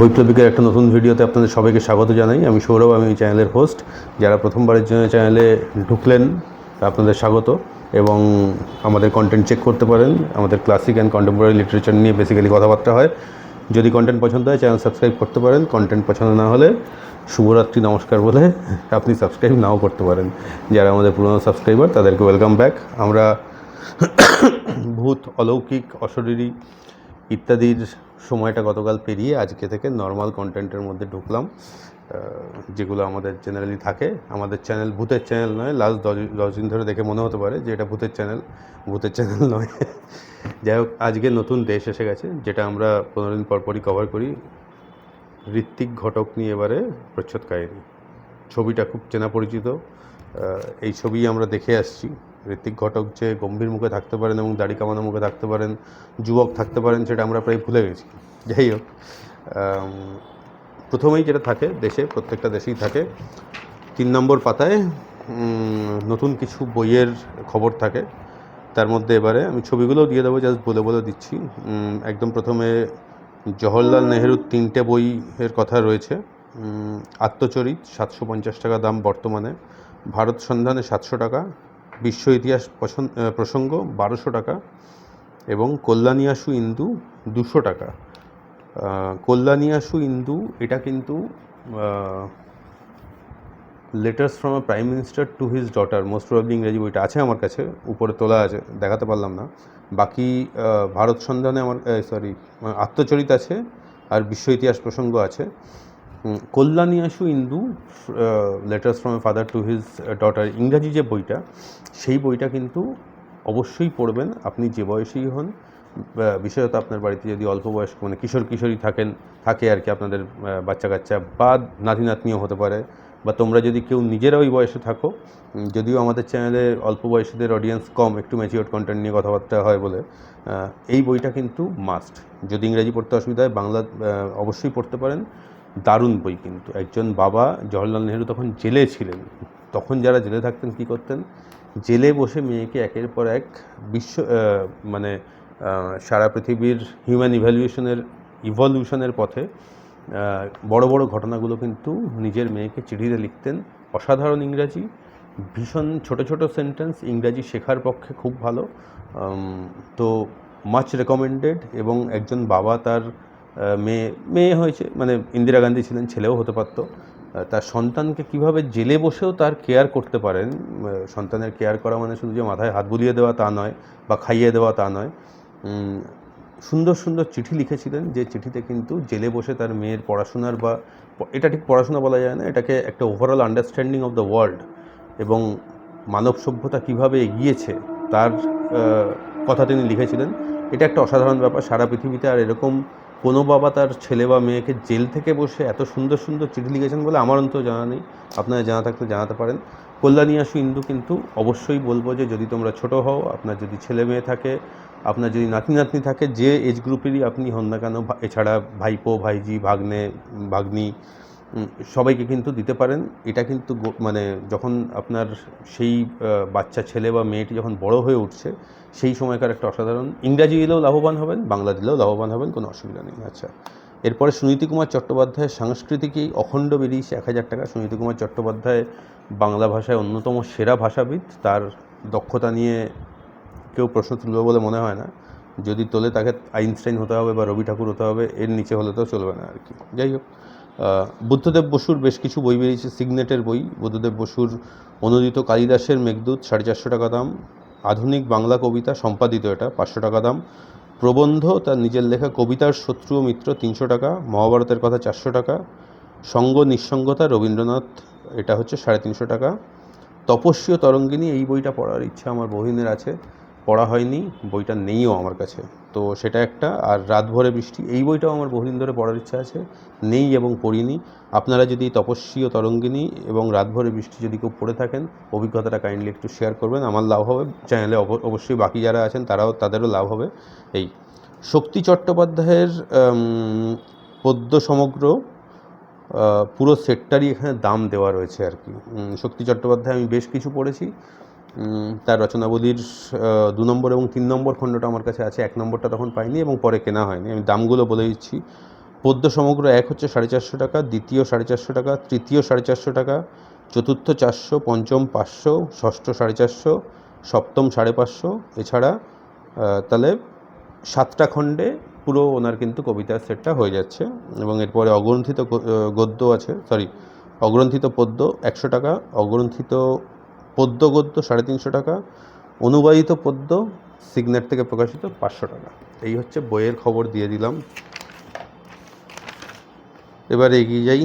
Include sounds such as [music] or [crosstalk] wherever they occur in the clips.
বৈপ্লবিকের একটা নতুন ভিডিওতে আপনাদের সবাইকে স্বাগত জানাই। আমি সৌরভ, আমি চ্যানেলের হোস্ট যারা প্রথমবারের জন্য চ্যানেলে ঢুকলেন আপনাদের স্বাগত। এবং আমাদের কন্টেন্ট চেক করতে পারেন। আমাদের ক্লাসিক অ্যান্ড কন্টেম্পোরারি লিটারেচার নিয়ে বেসিক্যালি কথাবার্তা হয়। যদি কন্টেন্ট পছন্দ হয় চ্যানেল সাবস্ক্রাইব করতে পারেন। কন্টেন্ট পছন্দ না হলে শুভরাত্রি, নমস্কার বলে আপনি সাবস্ক্রাইব নাও করতে পারেন। যারা আমাদের পুরনো সাবস্ক্রাইবার তাদেরকে ওয়েলকাম ব্যাক আমরা [coughs] ভূত, অলৌকিক, অশরীরী ইত্যাদির সময়টা গতকাল পেরিয়ে আজকে থেকে নর্মাল কন্টেন্টের মধ্যে ঢুকলাম। যেগুলো আমাদের জেনারেলি থাকে। আমাদের চ্যানেল ভূতের চ্যানেল নয় লাস্ট দশ দিন ধরে দেখে মনে হতে পারে যে এটা ভূতের চ্যানেল ভূতের চ্যানেল [laughs] নয়। যাই হোক, আজকে নতুন দেশ এসে গেছে, যেটা আমরা পনেরো দিন পর পরই কভার করি। ঋত্বিক ঘটক নিয়ে এবারে প্রচ্ছদ কাহিনী। ছবিটা খুব চেনা পরিচিত। এই ছবি আমরা দেখে আসছি। ঋত্বিক ঘটক যে গম্ভীর মুখে থাকতে পারেন এবং দাড়ি কামানো মুখে থাকতে পারেন, যুবক থাকতে পারেন, সেটা আমরা প্রায় ভুলে গেছি। যাই হোক প্রথমেই যেটা থাকে দেশে, প্রত্যেকটা দেশেই থাকে, তিন নম্বর পাতায় নতুন কিছু বইয়ের খবর থাকে। তার মধ্যে এবারে আমি ছবিগুলোও দিয়ে দেবো, জাস্ট বলে বলে দিচ্ছি। একদম প্রথমে জওহরলাল নেহেরুর তিনটে বইয়ের কথা রয়েছে। আত্মচরিত, সাতশো পঞ্চাশ টাকা দাম বর্তমানে। ভারত সন্ধানে সাতশো টাকা। বিশ্ব ইতিহাস প্রসঙ্গ বারোশো টাকা এবং কল্যাণীয়াসু ইন্দু দুশো টাকা। কল্যাণীয়াসু ইন্দু, এটা কিন্তু letters from a prime minister to his daughter most probably ইংরেজি বইটা আছে আমার কাছে, উপরে তোলা আছে, দেখাতে পারলাম না। বাকি ভারত সন্ধানে আমার সরি আত্মচরিত আছে আর বিশ্ব ইতিহাস প্রসঙ্গ আছে। উম, কল্যাণীয়াসু Indu letters from father to his daughter ইংরাজি যে বইটা সেই বইটা কিন্তু অবশ্যই পড়বেন। আপনি যে বয়সেই হন বিশেষত আপনার বাড়িতে যদি অল্প বয়স্ক মানে কিশোর কিশোরী থাকেন থাকে আর কি আপনাদের বাচ্চা কাচ্চা বা নাতি নাতনিও হতে পারে বা তোমরা যদি কেউ নিজেরা ওই বয়সে থাকো যদিও আমাদের চ্যানেলে অল্প বয়সীদের অডিয়েন্স কম একটু ম্যাচিওর কন্টেন্ট নিয়ে কথাবার্তা হয় বলে এই বইটা কিন্তু মাস্ট যদি ইংরাজি পড়তে অসুবিধা হয় বাংলা অবশ্যই পড়তে পারেন। দারুণ বই কিন্তু। একজন বাবা জওহরলাল নেহরু তখন জেলে ছিলেন। তখন যারা জেলে থাকতেন, কী করতেন? জেলে বসে মেয়েকে একের পর এক বিশ্ব মানে সারা পৃথিবীর হিউম্যান ইভ্যালুয়েশনের ইভলিউশনের পথে বড় বড় ঘটনাগুলো কিন্তু নিজের মেয়েকে চিঠিতে লিখতেন। অসাধারণ ইংরাজি, ভীষণ ছোট ছোট সেন্টেন্স ইংরাজি শেখার পক্ষে খুব ভালো। তো মাচ রেকমেন্ডেড এবং একজন বাবা তার মেয়ে মেয়ে হয়েছে মানে ইন্দিরা গান্ধী ছিলেন, ছেলেও হতে পারতো। তার সন্তানকে কীভাবে জেলে বসেও তার কেয়ার করতে পারেন সন্তানের কেয়ার করা মানে শুধু যে মাথায় হাত বুলিয়ে দেওয়া তা নয় বা খাইয়ে দেওয়া তা নয় সুন্দর সুন্দর চিঠি লিখেছিলেন যে চিঠিতে কিন্তু জেলে বসে তার মেয়ের পড়াশোনার বা, এটা ঠিক পড়াশোনা বলা যায় না, এটাকে একটা overall understanding of the world এবং মানব সভ্যতা কীভাবে এগিয়েছে তার কথা তিনি লিখেছিলেন। এটা একটা অসাধারণ ব্যাপার, সারা পৃথিবীতে আর এরকম কোনো বাবা তার ছেলে বা মেয়েকে জেল থেকে বসে এত সুন্দর সুন্দর চিঠি লিখেছেন বলে আমার অন্তত জানা নেই। আপনারা জানা থাকলে জানাতে পারেন। কল্যাণী আসু ইন্দু কিন্তু অবশ্যই বলব যে যদি তোমরা ছোট হও, আপনার যদি ছেলে মেয়ে থাকে, আপনার যদি নাতি নাতনি থাকে, যে এজ গ্রুপেরই আপনি হন না কেন, এছাড়া ভাইপো, ভাইজি, ভাগ্নে, ভাগ্নি সবাইকে কিন্তু দিতে পারেন। এটা কিন্তু মানে যখন আপনার সেই বাচ্চা ছেলে বা মেয়েটি যখন বড় হয়ে উঠছে, সেই সময়কার একটা অসাধারণ। ইংরাজি দিলেও লাভবান হবেন, বাংলা দিলেও লাভবান হবেন, কোনো অসুবিধা নেই। আচ্ছা এরপরে সুনীতি কুমার চট্টোপাধ্যায়ের সাংস্কৃতিকেই অখণ্ড বেরিয়েছে এক হাজার টাকা। সুনীতি কুমার চট্টোপাধ্যায় বাংলা ভাষায় অন্যতম সেরা ভাষাবিদ। তার দক্ষতা নিয়ে কেউ প্রশ্ন তুলবে বলে মনে হয় না। যদি তোলে তাকে আইনস্টাইন হতে হবে বা রবি ঠাকুর হতে হবে, এর নিচে হলে তো চলবে না আর কি। যাই হোক বুদ্ধদেব বসুর বেশ কিছু বই বেরিয়েছে, সিগনেটের বই। বুদ্ধদেব বসুর অনুদিত কালিদাসের মেঘদূত, সাড়ে চারশো টাকা দাম। আধুনিক বাংলা কবিতা, সম্পাদিত এটা, পাঁচশো টাকা দাম। প্রবন্ধ, তার নিজের লেখা কবিতার শত্রু ও মিত্র, তিনশো টাকা। মহাভারতের কথা, চারশো টাকা। সঙ্গ নিঃসঙ্গতা, রবীন্দ্রনাথ, এটা হচ্ছে সাড়ে তিনশো টাকা। তপস্বী ও তরঙ্গিনী, এই বইটা পড়ার ইচ্ছা আমার বহিনের আছে। পড়া হয়নি, বইটা নেইও আমার কাছে। তো সেটা একটা, আর রাতভরে বৃষ্টি, এই বইটাও আমার বহুদিন ধরে পড়ার ইচ্ছা আছে, নেই এবং পড়িনি। আপনারা যদি তপস্বী ও তরঙ্গিনী এবং রাতভরে বৃষ্টি যদি কেউ পড়ে থাকেন, অভিজ্ঞতাটা কাইন্ডলি একটু শেয়ার করবেন। আমার লাভ হবে চ্যানেলে অব- অবশ্যই বাকি যারা আছেন, তারাও, তাদেরও লাভ হবে। এই শক্তি চট্টোপাধ্যায়ের পদ্য সমগ্র পুরো সেটটারই এখানে দাম দেওয়া রয়েছে আর কি। শক্তি চট্টোপাধ্যায় আমি বেশ কিছু পড়েছি। তার রচনাবলীর দু নম্বর এবং তিন নম্বর খণ্ডটা আমার কাছে আছে, এক নম্বরটা তখন পাইনি এবং পরে কেনা হয়নি। আমি দামগুলো বলে দিচ্ছি। পদ্য সমগ্র এক হচ্ছে সাড়ে চারশো টাকা, দ্বিতীয় সাড়ে চারশো টাকা, তৃতীয় সাড়ে চারশো টাকা, চতুর্থ চারশো, পঞ্চম পাঁচশো, ষষ্ঠ সাড়ে চারশো, সপ্তম সাড়ে পাঁচশো। এছাড়া তাহলে সাতটা খণ্ডে পুরো ওনার কিন্তু কবিতার সেটটা হয়ে যাচ্ছে এবং এরপরে অগ্রন্থিত গদ্য আছে সরি অগ্রন্থিত পদ্য একশো টাকা, অগ্রন্থিত পদ্য গদ্য সাড়ে তিনশো টাকা, অনুবাদিত পদ্য সিগনেট থেকে প্রকাশিত পাঁচশো টাকা। এই হচ্ছে বইয়ের খবর দিয়ে দিলাম। এবার এগিয়ে যাই।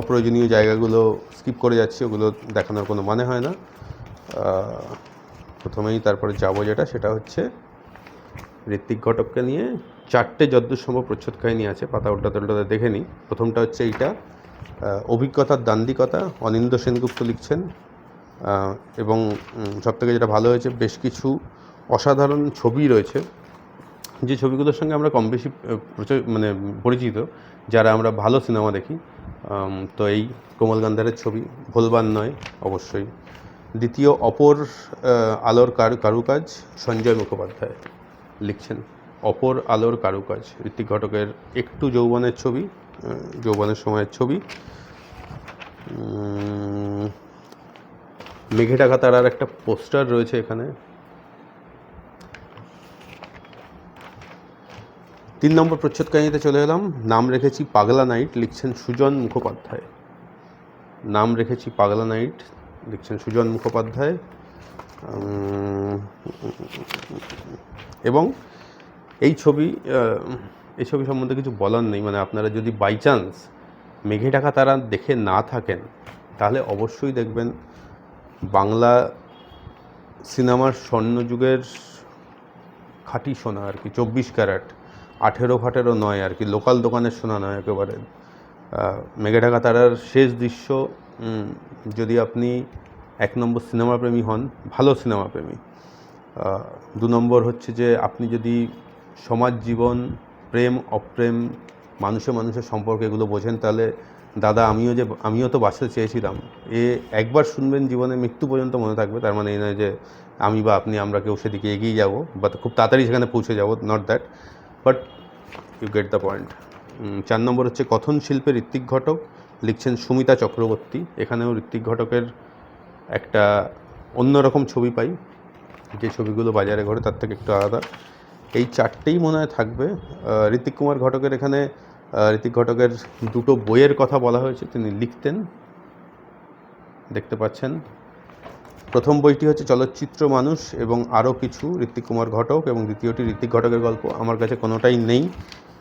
অপ্রয়োজনীয় জায়গাগুলো স্কিপ করে যাচ্ছি, ওগুলো দেখানোর কোনো মানে হয় না। প্রথমেই তারপরে যাব যেটা, সেটা হচ্ছে ঋত্বিক ঘটককে নিয়ে চারটে যদ্দূর সম্ভব প্রচ্ছদ কাহিনী আছে, পাতা উল্টাতে উল্টাতে দেখে নিই। প্রথমটা হচ্ছে এইটা। অভিজ্ঞতার দান্দিকতা অনিন্দ সেনগুপ্ত লিখছেন এবং সব থেকে যেটা ভালো হয়েছে, বেশ কিছু অসাধারণ ছবি রয়েছে। যে ছবিগুলোর সঙ্গে আমরা কম বেশি মানে পরিচিত, যারা আমরা ভালো সিনেমা দেখি তো এই কোমল গান্ধারের ছবি ভোলবান নয়, অবশ্যই। দ্বিতীয় অপর আলোর কারু, কারুকাজ সঞ্জয় মুখোপাধ্যায় লিখছেন। অপর আলোর কারুকাজ ঋত্বিক ঘটকের একটু যৌবনের ছবি যৌবনের সময়ের ছবি। মেঘে টাকা তারার একটা পোস্টার রয়েছে এখানে। তিন নম্বর প্রচ্ছদ কাহিনীতে চলে এলাম। নাম রেখেছি পাগলা নাইট, লিখছেন সুজন মুখোপাধ্যায়। নাম রেখেছি পাগলা নাইট, লিখছেন সুজন মুখোপাধ্যায়। এবং এই ছবি এই ছবি সম্বন্ধে কিছু বলার নেই। মানে আপনারা যদি বাই চান্স মেঘে ঢাকা তারা দেখে না থাকেন, তাহলে অবশ্যই দেখবেন বাংলা সিনেমার স্বর্ণযুগের খাঁটি সোনা আর কি, চব্বিশ ক্যারেট। আঠেরো ফাটেরো নয় আর কি, লোকাল দোকানের সোনা নয় একেবারে। মেঘে ঢাকা তারার শেষ দৃশ্য যদি আপনি এক নম্বর সিনেমা প্রেমী হন, ভালো সিনেমা প্রেমী দু নম্বর হচ্ছে যে আপনি যদি সমাজ জীবন প্রেম, অপ্রেম, মানুষে মানুষের সম্পর্ক এগুলো বোঝেন, তাহলে দাদা, আমিও যে, আমিও তো বাঁচতে চেয়েছিলাম। এ একবার শুনবেন, জীবনে মৃত্যু পর্যন্ত মনে থাকবে, তার মানে এই নয় যে, আমি বা আপনি, আমরা কেউ সেদিকে এগিয়ে যাব, বা খুব তাড়াতাড়ি সেখানে পৌঁছে যাব not that but you get the point চার নম্বর হচ্ছে, কথন শিল্পে ঋত্বিক ঘটক, লিখছেন সুমিতা চক্রবর্তী, এখানেও ঋত্বিক ঘটকের একটা অন্যরকম ছবি পাই, যে ছবিগুলো বাজারে ঘরে, তার থেকে একটু আলাদা। এই চারটেই মনে হয় থাকবে। আহ, ঋত্বিক কুমার ঘটকের এখানে আহ, ঋত্বিক ঘটকের দুটো বইয়ের কথা বলা হয়েছে তিনি লিখতেন। দেখতে পাচ্ছেন প্রথম বইটি হচ্ছে চলচ্চিত্র মানুষ এবং আরও কিছু ঋত্বিক কুমার ঘটক এবং দ্বিতীয়টি ঋত্বিক ঘটকের গল্প। আমার কাছে কোনোটাই নেই।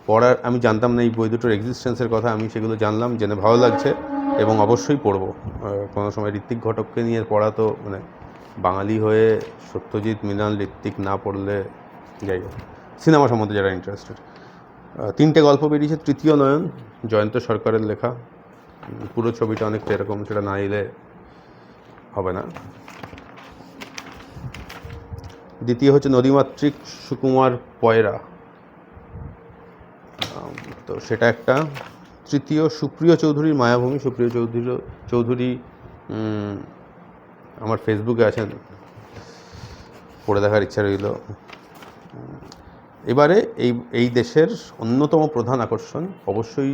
পড়ার আমি জানতাম না এই বই দুটোর এক্সিস্টেন্সের কথা আমি সেগুলো জানলাম জেনে ভালো লাগছে এবং অবশ্যই পড়ব। কোনো সময় ঋত্বিক ঘটককে নিয়ে পড়া তো মানে বাঙালি হয়ে সত্যজিৎ মৃণাল ঋত্বিক না পড়লে যাই হোক। সিনেমা সম্বন্ধে যারা ইন্টারেস্টেড তিনটে গল্প বেরিয়েছে, তৃতীয় নয়ন, জয়ন্ত সরকারের লেখা। পুরো ছবিটা অনেকটা এরকম, সেটা না এলে হবে না। দ্বিতীয় হচ্ছে নদীমাতৃক সুকুমার পয়রা। তো সেটা একটা। তৃতীয় সুপ্রিয় চৌধুরীর মায়াভূমি। সুপ্রিয় চৌধুরী চৌধুরী আমার ফেসবুকে আছেন। পড়ে দেখার ইচ্ছা রইল। এবারে এই এই দেশের অন্যতম প্রধান আকর্ষণ, অবশ্যই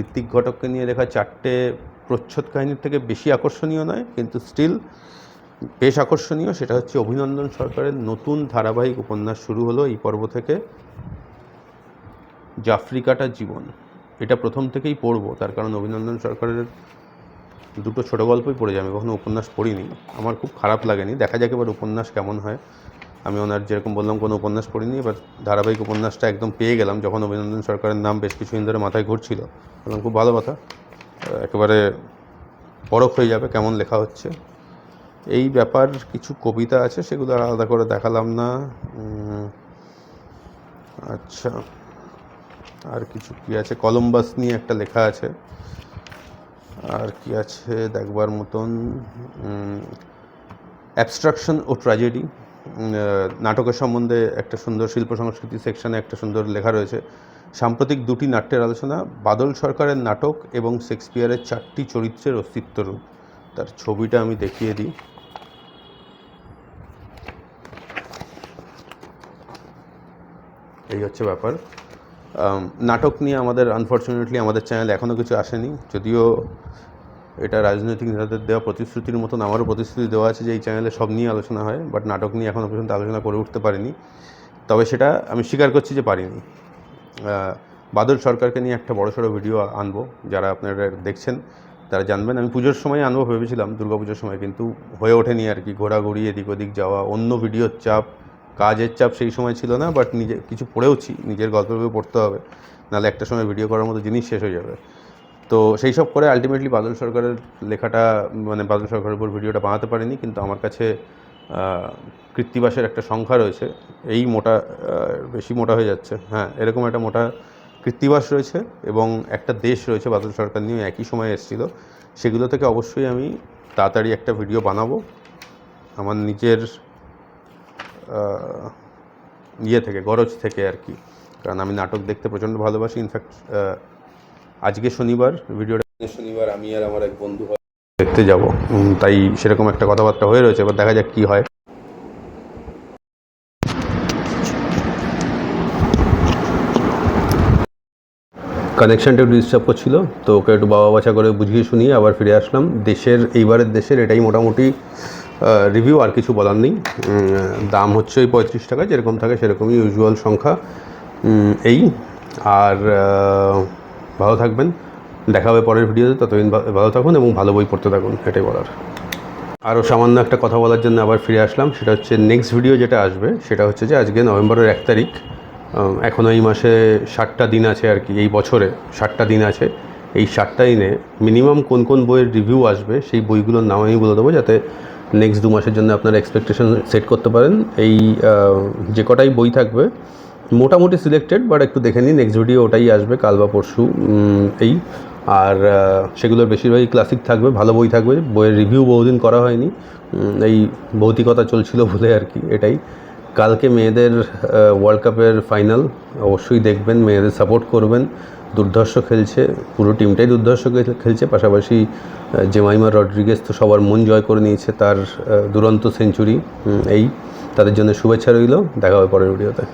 ঋত্বিক ঘটককে নিয়ে লেখা চারটে প্রচ্ছদ কাহিনীর থেকে বেশি আকর্ষণীয় নয়, কিন্তু স্টিল বেশ আকর্ষণীয়। সেটা হচ্ছে অভিনন্দন সরকারের নতুন ধারাবাহিক উপন্যাস শুরু হলো এই পর্ব থেকে। জাফরিকাটা জীবন। এটা প্রথম থেকেই পড়ব, তার কারণ অভিনন্দন সরকারের দুটো ছোট গল্পই পড়ে যাবে কখনো উপন্যাস পড়িনি। আমার খুব খারাপ লাগেনি। দেখা যাক এবার উপন্যাস কেমন হয়। আমি ওনার যেরকম বললাম, কোনো উপন্যাস পড়িনি এবার ধারাবাহিক উপন্যাসটা একদম পেয়ে গেলাম যখন অভিনন্দন সরকারের নাম বেশ কিছুদিন ধরে মাথায় ঘুরছিল। বললাম, খুব ভালো কথা। একেবারে পরখ হয়ে যাবে কেমন লেখা হচ্ছে। এই ব্যাপার কিছু কবিতা আছে, সেগুলো আর আলাদা করে দেখালাম না। আচ্ছা আর কিছু কি আছে? কলম্বাস নিয়ে একটা লেখা আছে। আর কি আছে? দেখবার মতন অ্যাবস্ট্রাকশন ও ট্র্যাজেডি। নাটকের সম্বন্ধে একটা সুন্দর শিল্প সংস্কৃতি সেকশনে একটা সুন্দর লেখা রয়েছে। সাম্প্রতিক দুটি নাট্যের আলোচনা, বাদল সরকারের নাটক এবং শেক্সপিয়ারের চারটি চরিত্রের অস্তিত্বরূপ। তার ছবিটা আমি দেখিয়ে দিই। এই হচ্ছে ব্যাপার। নাটক নিয়ে আমাদের আনফর্চুনেটলি আমাদের চ্যানেল এখনও কিছু আসেনি। যদিও এটা রাজনৈতিক নেতাদের দেওয়া প্রতিশ্রুতির মতন, আমারও প্রতিশ্রুতি দেওয়া আছে যে এই চ্যানেলে সব নিয়ে আলোচনা হয় বাট নাটক নিয়ে এখনও পর্যন্ত আলোচনা করে উঠতে পারিনি। তবে সেটা আমি স্বীকার করছি যে পারিনি। বাদল সরকারকে নিয়ে একটা বড়সড় ভিডিও আনব, যারা আপনারা দেখছেন, তারা জানবেন। আমি পুজোর সময় আনব ভেবেছিলাম দুর্গাপুজোর সময়, কিন্তু হয়ে ওঠেনি আর কি। ঘোরাঘুরি, এদিক ওদিক যাওয়া, অন্য ভিডিওর চাপ, কাজের চাপ সেই সময় ছিল না বাট নিজে, কিছু পড়েওছি, নিজের গল্প ভেবে পড়তে হবে, নাহলে একটা সময় ভিডিও করার মতো জিনিস শেষ হয়ে যাবে। তো সেই সব করে আলটিমেটলি বাদল সরকারের লেখাটা মানে বাদল সরকারের উপর ভিডিওটা বানাতে পারিনি, কিন্তু আমার কাছে কৃত্তিবাসের একটা সংখ্যা রয়েছে। এই মোটা বেশি মোটা হয়ে যাচ্ছে। হ্যাঁ এরকম একটা মোটা কৃত্তিবাস রয়েছে এবং একটা দেশ রয়েছে বাদল সরকার নিয়ে একই সময়ে এসেছিল। সেগুলো থেকে অবশ্যই আমি তাড়াতাড়ি একটা ভিডিও বানাবো। আমার নিজের ইয়ে থেকে, গরজ থেকে আর কি। কারণ আমি নাটক দেখতে প্রচণ্ড ভালোবাসি। ইনফ্যাক্ট আজকে শনিবার, ভিডিওটা শনিবার, আমি আর আমার এক বন্ধু দেখতে যাব। তাই সেরকম একটা কথাবার্তা হয়ে রয়েছে, এবার দেখা যাক কী হয়। কানেকশানটা একটু ডিস্টার্ব করছিল, তো ওকে একটু বাবা বাছা করে বুঝিয়ে শুনিয়ে আবার ফিরে আসলাম। দেশের, এইবারের দেশের এটাই মোটামুটি রিভিউ আর কিছু বলার নেই। দাম হচ্ছে ওই পঁয়ত্রিশ টাকা, যেরকম থাকে সেরকমই ইউজুয়াল সংখ্যা। এই, আর ভালো থাকবেন। দেখা হবে পরের ভিডিওতে। ততদিন ভালো থাকুন এবং ভালো বই পড়তে থাকুন, এটাই বলার। আরও সামান্য একটা কথা বলার জন্য আবার ফিরে আসলাম। সেটা হচ্ছে নেক্সট ভিডিও যেটা আসবে, সেটা হচ্ছে যে আজকে নভেম্বরের এক তারিখ এখনও এই মাসে ষাটটা দিন আছে আর কি, এই বছরে ষাটটা দিন আছে। এই ষাটটা দিনে মিনিমাম কোন কোন বইয়ের রিভিউ আসবে, সেই বইগুলোর নাম আমি বলে দেবো যাতে নেক্সট দু মাসের জন্য আপনারা এক্সপেকটেশন সেট করতে পারেন। এই যে কটাই বই থাকবে মোটামুটি সিলেক্টেড বাট একটু দেখে নিন নেক্সট ভিডিও ওটাই আসবে কাল বা পরশু এই। আর সেগুলোর বেশিরভাগই ক্লাসিক থাকবে, ভালো বই থাকবে, বইয়ের রিভিউ বহুদিন করা হয়নি এই ভৌতিকতা চলছিল বলে আর কি, এটাই। কালকে মেয়েদের ওয়ার্ল্ড কাপের ফাইনাল অবশ্যই দেখবেন, মেয়েদের সাপোর্ট করবেন, দুর্ধর্ষ খেলছে, পুরো টিমটাই দুর্ধর্ষ খেলছে, পাশাপাশি জেমাইমা রড্রিগেজ তো সবার মন জয় করে নিয়েছে তার দুরন্ত সেঞ্চুরি এই, তাদের জন্য শুভেচ্ছা রইল, দেখা হবে পরের ভিডিওতে